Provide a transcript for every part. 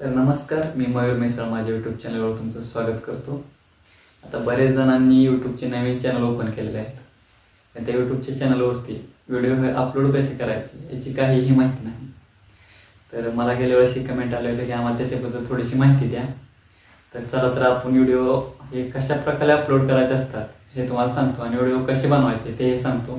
तर नमस्कार मी मयूर मिसळ. माझ्या यूट्यूब चॅनलवर तुमचं स्वागत करतो. आता बरेच जणांनी यूट्यूबचे नवीन चॅनल ओपन केलेले आहेत. आणि त्या यूट्यूबच्या चॅनलवरती व्हिडिओ हे अपलोड कसे करायचे याची काहीही माहिती नाही. तर मला गेल्या वेळेस ही कमेंट आले होते की आम्हाला त्याच्याबद्दल थोडीशी माहिती द्या. तर चला तर आपण व्हिडिओ हे कशा प्रकारे अपलोड करायचे असतात हे तुम्हाला सांगतो आणि व्हिडिओ कसे बनवायचे ते हे सांगतो.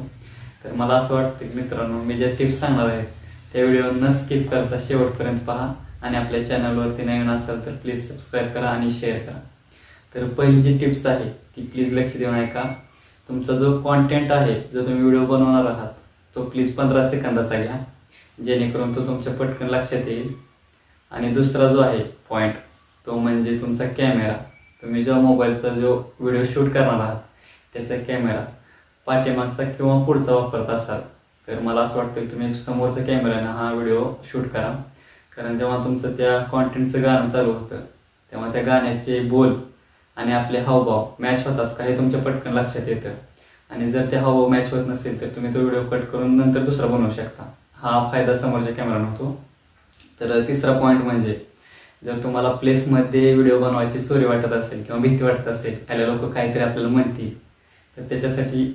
तर मला असं वाटतं की मित्रांनो मी जे टिप्स सांगणार आहेत त्या व्हिडिओ न स्किप करता शेवटपर्यंत पहा. आणि आपल्या चॅनलवरती नवीन असाल तर प्लीज सबस्क्राईब करा आणि शेअर करा. तर पहिली जी टिप्स आहे ती प्लीज लक्ष देऊन ऐका. तुमचा जो कॉन्टेंट आहे जो तुम्ही व्हिडिओ बनवणार आहात तो प्लीज पंधरा सेकंदाचा घ्या. जेणेकरून तो तुमच्या पटकन लक्षात येईल. आणि दुसरा जो आहे पॉईंट तो म्हणजे तुमचा कॅमेरा तुम्ही जो मोबाईलचा जो व्हिडिओ शूट करणार आहात त्याचा कॅमेरा पाठीमागचा किंवा पुढचा वापरत असाल तर मला असं वाटतं की तुम्ही समोरचा कॅमेरानं हा व्हिडिओ शूट करा. कारण जेव्हा तुमचं त्या कॉन्टेंटचं गाणं चालू होतं तेव्हा त्या गाण्याचे बोल आणि आपले हावभाव मॅच होतात का हे तुमच्या पटकन लक्षात येतं. आणि जर ते हावभाव मॅच होत नसेल तर तुम्ही तो व्हिडिओ कट करून नंतर दुसरा बनवू शकता. हा फायदा समोरच्या कॅमेरा होतो. तर तिसरा पॉईंट म्हणजे जर तुम्हाला प्लेसमध्ये व्हिडिओ बनवायची सोरी वाटत असेल किंवा भीती वाटत असेल खायला लोक काहीतरी आपल्याला म्हणतील तर त्याच्यासाठी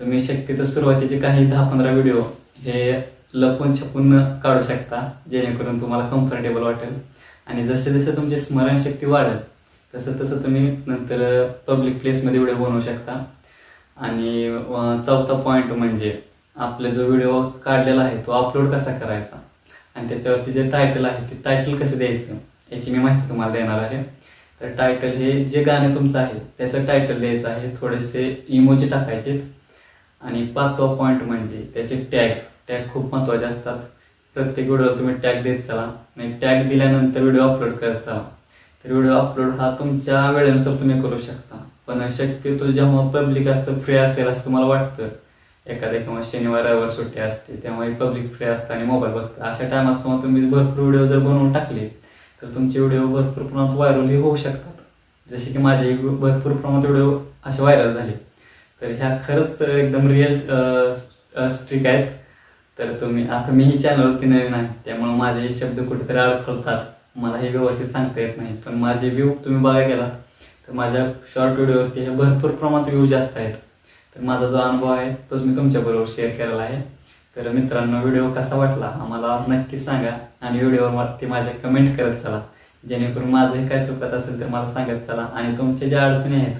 तुम्ही शक्यतो सुरुवातीचे काही दहा पंधरा व्हिडिओ हे लपून छपून काढू शकता जेणेकरून तुम्हाला कम्फर्टेबल वाटेल. आणि जसे जसे तुमची स्मरणशक्ती वाढेल तसं तसं तुम्ही नंतर पब्लिक प्लेसमध्ये व्हिडिओ बनवू शकता. आणि चौथा पॉईंट म्हणजे आपला जो व्हिडिओ काढलेला आहे तो अपलोड कसा करायचा? आणि त्याच्यावरती जे टायटल आहे ते टायटल कसं द्यायचं? याची मी माहिती तुम्हाला देणार आहे. तर टायटल हे जे गाणं तुमचं आहे त्याचं टायटल द्यायचं आहे. थोडेसे इमोजी टाकायचे आणि पाचवा पॉईंट म्हणजे त्याचे टॅग टॅग खूप महत्त्वाचे असतात. प्रत्येक व्हिडिओ तुम्ही टॅग देत चला. आणि टॅग दिल्यानंतर व्हिडिओ अपलोड करत चला. तर व्हिडिओ अपलोड हा तुमच्या वेळेनुसार तुम्ही करू शकता. पण शक्यतो जेव्हा पब्लिक असं फ्री असेल असं तुम्हाला वाटतं एखाद्या किंवा शनिवार रविवार सुट्टी असते तेव्हा पब्लिक फ्री असतं आणि मोबाईल बघतं. अशा टायमात समोर तुम्ही भरपूर व्हिडिओ जर बनवून टाकले तर तुमचे व्हिडिओ भरपूर प्रमाणात व्हायरलही होऊ शकतात. जसे की माझे भरपूर प्रमाणात व्हिडिओ असे व्हायरल झाले. तर ह्या खरंच एकदम रिअल स्ट्रिक आहेत. तर तुम्ही आता मीही चॅनलवरती नवीन आहे त्यामुळे माझे हे शब्द कुठेतरी अडखळतात. मला हे व्यवस्थित सांगता येत नाही पण माझे व्ह्यू तुम्ही बघायला गेला तर माझ्या शॉर्ट व्हिडिओवरती हे भरपूर प्रमाणात व्ह्यू जास्त आहेत. तर माझा जो अनुभव आहे तोच मी तुमच्याबरोबर शेअर केलेला आहे. तर मित्रांनो व्हिडिओ कसा वाटला आम्हाला नक्की सांगा आणि व्हिडिओवरती माझ्या कमेंट करत चला. जेणेकरून माझंही काय चुकत असेल तर मला सांगत चला आणि तुमच्या ज्या अडचणी आहेत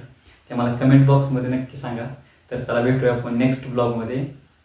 त्या मला कमेंट बॉक्समध्ये नक्की सांगा. तर चला भेटूया आपण नेक्स्ट ब्लॉगमध्ये